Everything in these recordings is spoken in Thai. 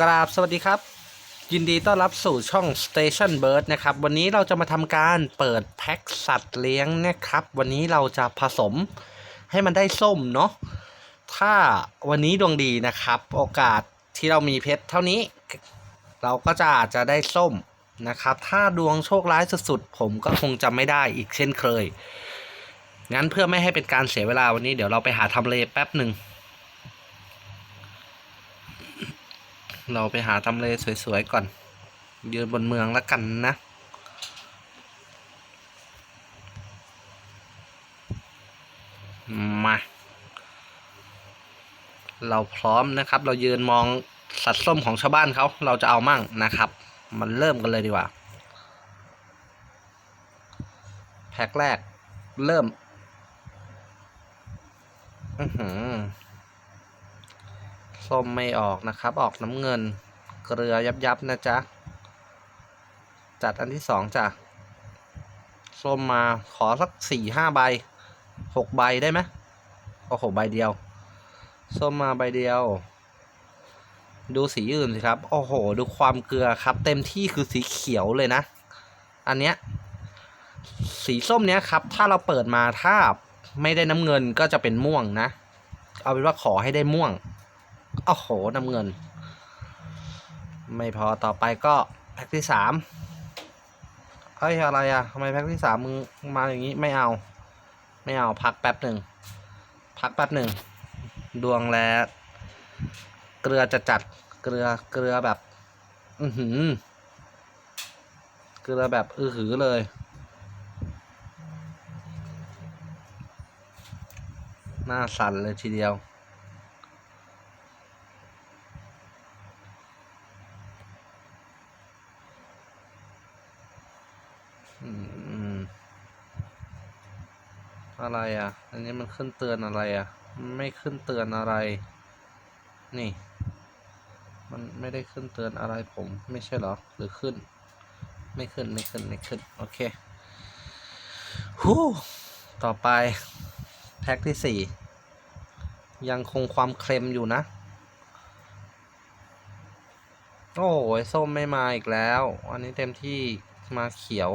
กราบสวัสดีครับ ยินดีต้อนรับสู่ช่อง Station Bird นะครับ วันนี้เราจะมาทำการเปิดแพ็คสัตว์เลี้ยงนะครับ วันนี้เราจะผสมให้มันได้ส้มเนาะถ้าวันนี้ดวงดีนะครับ โอกาสที่เรามีเพชรเท่านี้ เราก็จะอาจจะได้ส้มนะครับ ถ้าดวงโชคร้ายสุดๆผมก็คงจะไม่ได้อีกเช่นเคยงั้นเพื่อไม่ให้เป็นการเสียเวลาวันนี้เดี๋ยวเราไปหาทำเลแป๊บหนึ่ง เราไปหาทำเลสวยๆก่อน ยืนบนเมืองแล้วกันนะ มา เราพร้อมนะครับ เรายืนมองสัตว์ส้มของชาวบ้านเขา เราจะเอามั่งนะครับ มันเริ่มกันเลยดีกว่า แพ็คแรก เริ่ม อือหือ ส้มไม่ออกนะครับ ออกน้ำเงิน เกลือยับยับนะจ๊ะ จัดอันที่สองจ้ะ ส้มมาขอสักสี่ห้าใบหกใบได้ไหมโอ้โหใบเดียว ส้มมาใบเดียว ดูสีอื่นสิครับ โอ้โห ดูความเกลือครับ เต็มที่คือสีเขียวเลยนะ อันเนี้ยสีส้มเนี้ยครับ ถ้าเราเปิดมาถ้าไม่ได้น้ำเงินก็จะเป็นม่วงนะ เอาเป็นว่าขอให้ได้ม่วง โอ้โหน้ำเงิน ไม่พอต่อไปก็แพ็คที่สามเฮ้ยอะไรอะทำไมแพ็คที่สามมึงมาอย่างนี้ไม่เอา ไม่เอาพักแป๊บหนึ่งพักแป๊บหนึ่งดวงแล้วเกลือจะจัดเกลือเกลือแบบ อือหือเกลือแบบอือหือเลยหน้าสั่นเลยทีเดียว อะไรอะ อันนี้มันขึ้นเตือนอะไรอะ ไม่ขึ้นเตือนอะไร นี่ มันไม่ได้ขึ้นเตือนอะไรผมไม่ใช่เหรอ หรือขึ้น ไม่ขึ้นไม่ขึ้นไม่ขึ้น โอเคฮู้ต่อไป แพ็คที่สี่ ยังคงความเค็มอยู่นะ โอ้ยส้มไม่มาอีกแล้ว อันนี้เต็มที่มาเขียว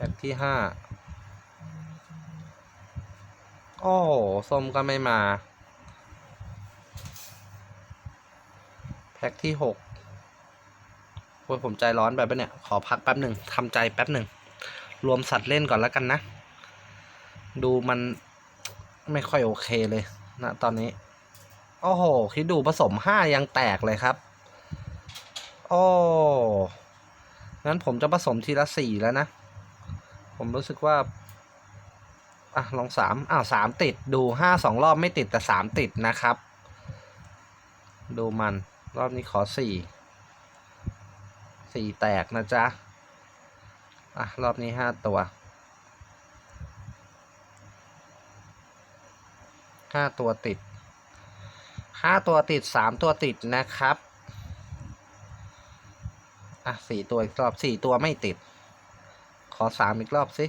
แพ็คที่ห้าโอ้ส้มก็ไม่มา แพ็คที่หกโอ้ยผมใจร้อนแบบเนี่ย ขอพักแป๊บหนึ่งทำใจแป๊บหนึ่ง รวมสัตว์เล่นก่อนแล้วกันนะ ดูมันไม่ค่อยโอเคเลยนะตอนนี้ โอ้โห คิดดูผสมห้ายังแตกเลยครับ โอ้งั้นผมจะผสมทีละสี่แล้วนะ ผมรู้สึกว่า อะ ลองสามอ้าวสามติด ดูห้าสองรอบไม่ติดแต่สามติดนะครับ ดูมัน รอบนี้ขอสี่ สี่แตกนะจ๊ะ อะ รอบนี้ห้าตัว ห้าตัวติด ห้าตัวติดสามตัวติดนะครับ อะสี่ตัวอีกรอบสี่ตัวไม่ติด อสามอีกรอบสิ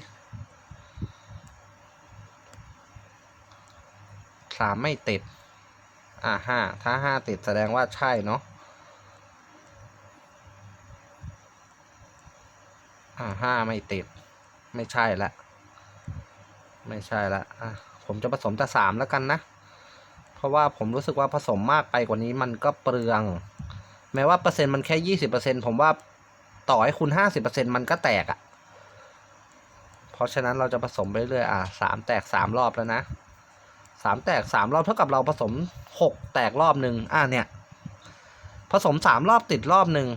สามไม่ติด อะห้าถ้าห้าติดแสดงว่าใช่เนาะอ่าห้าไม่ติด ไม่ใช่ละไม่ใช่ละอะผมจะผสมแต่สามแล้วกันนะ เพราะว่าผมรู้สึกว่าผสมมากไปกว่านี้มันก็เปลือง แม้ว่าเปอร์เซ็นต์มันแค่ยี่สิบเปอร์เซ็นผมว่าต่อให้คุณห้าสิบเปอร์เซ็นมันก็แตกอะ่ะ ราะฉะนั้นเราจะผสมไปเรื่อยอะสามแตกสามรอบแล้วนะสามแตกสามรอบเท่ากับเราผสมหกแตกรอบหนึ่งอะเนี่ย ผสมสามรอบติดรอบหนึ่ง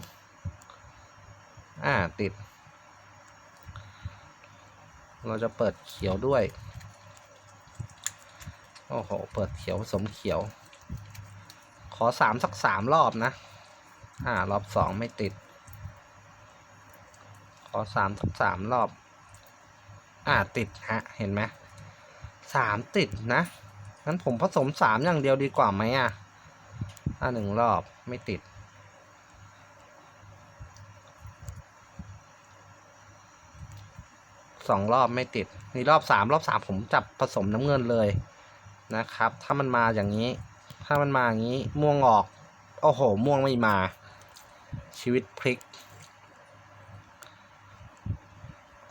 อ่าติด เราจะเปิดเขียวด้วย โอ้โห เปิดเขียวผสมเขียว ขอสามสักสามรอบนะ อ่ารอบสองไม่ติด ขอสามสักสามรอบ อ่าติดฮะ เห็นไหมสามติดนะงั้นผมผสมสามอย่างเดียวดีกว่าไหมอะอ่าหนึ่งรอบไม่ติด สองรอบไม่ติด นี่รอบสามรอบสามผมจับผสมน้ำเงินเลยนะครับ ถ้ามันมาอย่างนี้ ถ้ามันมาอย่างนี้ม่วงออก โอ้โห ม่วงไม่มา ชีวิตพลิก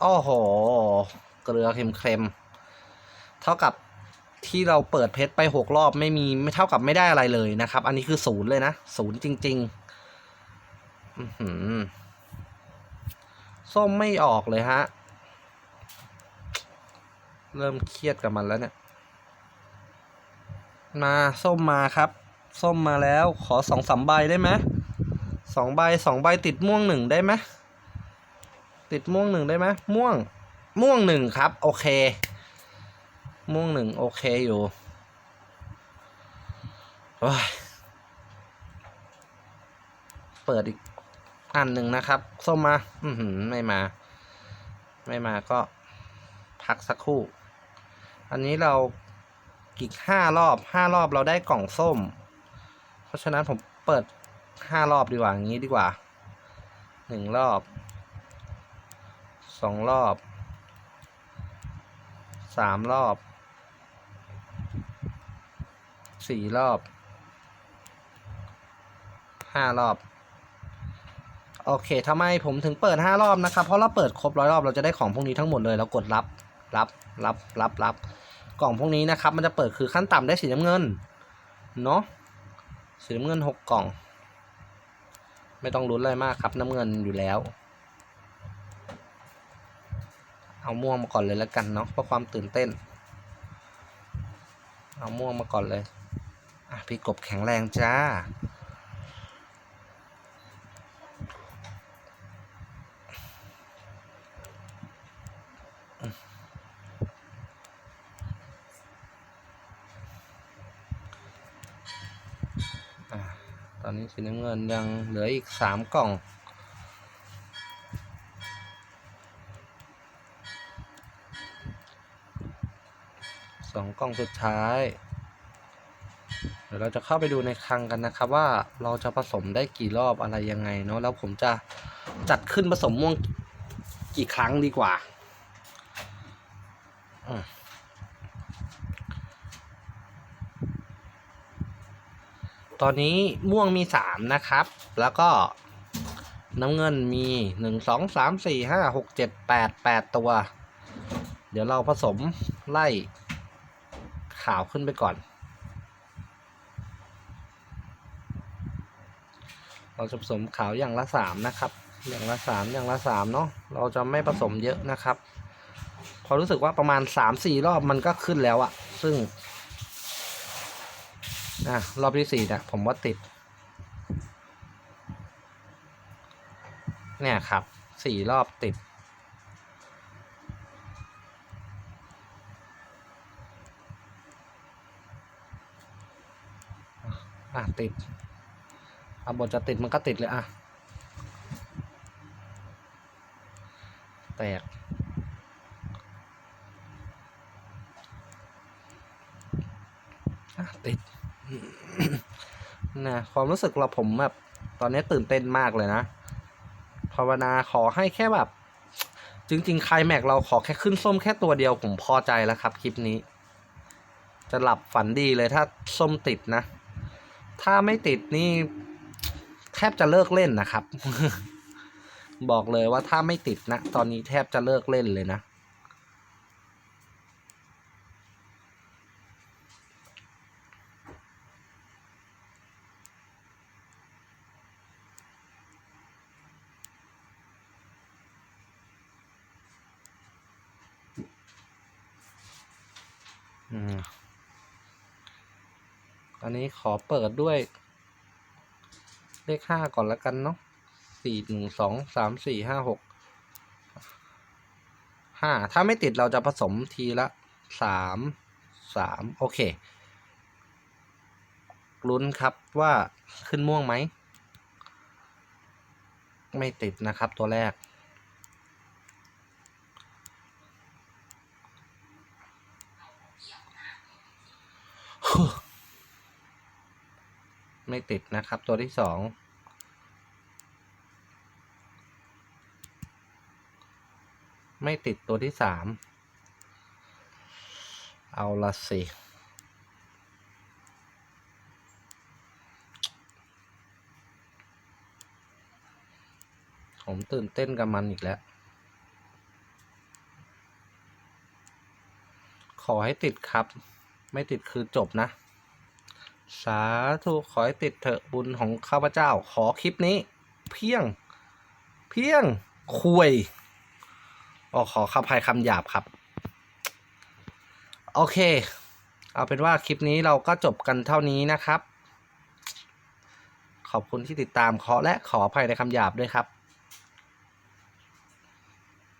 โอ้โห เกลือเค็มๆ เท่ากับที่เราเปิดเพชรไปหกรอบไม่มีไม่เท่ากับไม่ได้อะไรเลยนะครับ อันนี้คือศูนย์เลยนะศูนย์จริงๆอื้อหือส้มไม่ออกเลยฮะ เริ่มเครียดกับมันแล้วเนี่ย มาส้มมาครับ ส้มมาแล้วขอสองสามใบได้ไหมสองใบสองใบติดม่วงหนึ่งได้ไหม ติดม่วงหนึ่งได้ไหมม่วงม่วงหนึ่งครับ โอเค ม่วงหนึ่งโอเคอยู่โอ้ยเปิดอีกอันหนึ่งนะครับ ส้มมา อือหือไม่มา ไม่มาก็พักสักครู่ อันนี้เราอีกห้ารอบห้ารอบเราได้กล่องส้ม เพราะฉะนั้นผมเปิดห้ารอบดีกว่าอย่างนี้ดีกว่าหนึ่งรอบ สองรอบสามรอบสี่รอบห้ารอบ โอเคทำไมผมถึงเปิดห้ารอบนะครับ เพราะเราเปิดครบร้อยรอบเราจะได้ของพวกนี้ทั้งหมดเลยเรากดรับรับรับรับรับกล่องพวกนี้นะครับ มันจะเปิดคือขั้นต่ำได้สีน้ำเงินเนาะสีน้ำเงินหกกล่อง ไม่ต้องลุ้นอะไรมากครับน้ำเงินอยู่แล้ว เอาม่วงมาก่อนเลยแล้วกันเนาะเพื่อความตื่นเต้น เอาม่วงมาก่อนเลยอะพี่กบแข็งแรงจ้าตอนนี้สีน้ำเงินยังเหลืออีกสามกล่อง ล่องสุดท้าย เดี๋ยวเราจะเข้าไปดูในคลังกันนะครับ ว่าเราจะผสมได้กี่รอบอะไรยังไงเนาะแล้วผมจะจัดขึ้นผสมม่วงกี่ครั้งดีกว่าอตอนนี้ม่วงมีสามนะครับ แล้วก็น้ำเงินมีหนึ่งสองสามสี่ห้าหกเจ็ดแปดแปดตัว เดี๋ยวเราผสมไล่ ขาวขึ้นไปก่อน เราจะผสมขาวอย่างละสามนะครับ อย่างละสามอย่างละสามเนาะ เราจะไม่ผสมเยอะนะครับ พอรู้สึกว่าประมาณสามสี่รอบมันก็ขึ้นแล้วอะซึ่งอะรอบที่สี่เนี่ยผมว่าติด เนี่ยครับสี่รอบติด ติดเอาบทจะติดมันก็ติดเลยอะ แตก อะ ติด นะ ความรู้สึกเราผมแบบ ตอนนี้ตื่นเต้นมากเลยนะ ภาวนาขอให้แค่แบบ จริงๆใครแม็กเราขอแค่ขึ้นส้มแค่ตัวเดียวผมพอใจแล้วครับคลิปนี้ จะหลับฝันดีเลยถ้าส้มติดนะ ถ้าไม่ติดนี่แทบจะเลิกเล่นนะครับ บอกเลยว่าถ้าไม่ติดนะ ตอนนี้แทบจะเลิกเล่นเลยนะอืม อันนี้ขอเปิดด้วย เลขห้าก่อนละกันเนาะสี่หนึ่งสองสามสี่ห้าหกห้าถ้าไม่ติดเราจะผสมทีละสามสามโอเคลุ้นครับว่าขึ้นม่วงไหม ไม่ติดนะครับตัวแรก ไม่ติดนะครับ ตัวที่สองไม่ติดตัวที่สามเอาละสิ ผมตื่นเต้นกับมันอีกแล้ว ขอให้ติดครับ ไม่ติดคือจบนะ สาธุขอให้ติดเถอะบุญของข้าพเจ้า ขอคลิปนี้ เพียง เพียงคุยออขอคำภัยคำหยาบครับ โอเค เอาเป็นว่าคลิปนี้เราก็จบกันเท่านี้นะครับ ขอบคุณที่ติดตามขอและขออภัยในคำหยาบด้วยครับ